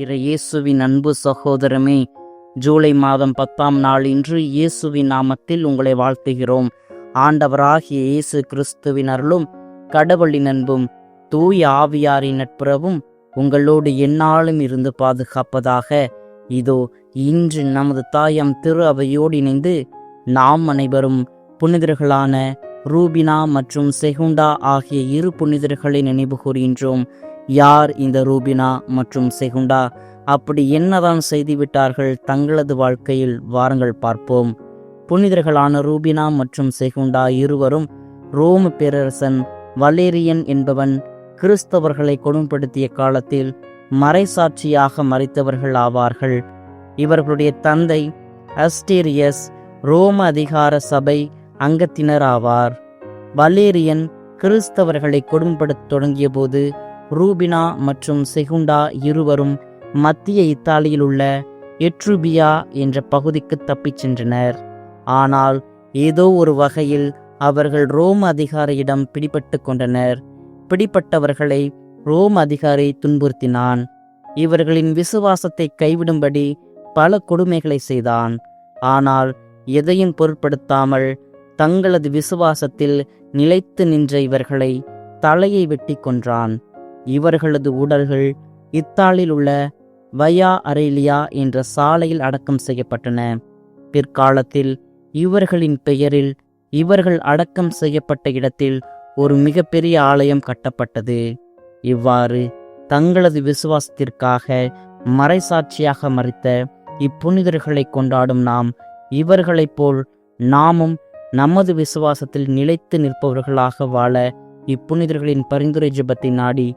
இறையேசுவின் அன்பு சகோதரமே ஜூலை மாதம் பத்தாம் நாள் இன்று இயேசுவின் நாமத்தில் உங்களை வாழ்த்துகிறோம். ஆண்டவராகிய இயேசு கிறிஸ்துவின் அருளும் கடவுளின் அன்பும் தூய் ஆவியாரின் நட்புறவும் உங்களோடு எந்நாளும் இருந்து பாதுகாப்பதாக இதோ இன்று நமது தாயம் திரு அவையோடு இணைந்து நாம் அனைவரும் புனிதர்களான ரூபினா மற்றும் செகுண்டா ஆகிய இரு புனிதர்களை நினைவு கூறுகின்றோம். யார் இந்த ரூபினா மற்றும் செகுண்டா? அப்படி என்னதான் செய்துவிட்டார்கள்? தங்களது வாழ்க்கையில் வாருங்கள் பார்ப்போம். புனிதர்களான ரூபினா மற்றும் செகுண்டா இருவரும் ரோம பேரரசன் வலேரியன் என்பவன் கிறிஸ்தவர்களை கொடுமைப்படுத்திய காலத்தில் மறைசாட்சியாக மறைத்தவர்கள் ஆவார்கள். இவர்களுடைய தந்தை அஸ்டீரியஸ் ரோம அதிகார சபை அங்கத்தினர் ஆவார். வலேரியன் கிறிஸ்தவர்களை கொடுமைப்படுத்த தொடங்கியபோது ரூபினா மற்றும் செகுண்டா இருவரும் மத்திய இத்தாலியில் உள்ள எட்ருபியா என்ற பகுதிக்கு தப்பிச் சென்றனர். ஆனால் ஏதோ ஒரு வகையில் அவர்கள் ரோம் அதிகாரியிடம் பிடிபட்டு கொண்டனர். பிடிப்பட்டவர்களை ரோம் அதிகாரி துன்புறுத்தினான். இவர்களின் விசுவாசத்தை கைவிடும்படி பல கொடுமைகளை செய்தான். ஆனால் எதையும் பொருட்படுத்தாமல் தங்களது விசுவாசத்தில் நிலைத்து நின்ற இவர்களை தலையை வெட்டி கொன்றான். இவர்களது உடல்கள் இத்தாலியில் உள்ள வயா அரேலியா என்ற சாலையில் அடக்கம் செய்யப்பட்டன. பிற்காலத்தில் இவர்களின் பெயரில் இவர்கள் அடக்கம் செய்யப்பட்ட இடத்தில் ஒரு மிகப்பெரிய ஆலயம் கட்டப்பட்டது. இவ்வாறு தங்களது விசுவாசத்திற்காக மறைசாட்சியாக மறித்த இப்புனிதர்களை கொண்டாடும் நாம் இவர்களைப் போல் நாமும் நமது விசுவாசத்தில் நிலைத்து நிற்பவர்களாக வாழ இப்புனிதர்களின் பரிந்துரை ஜபத்தை நாடி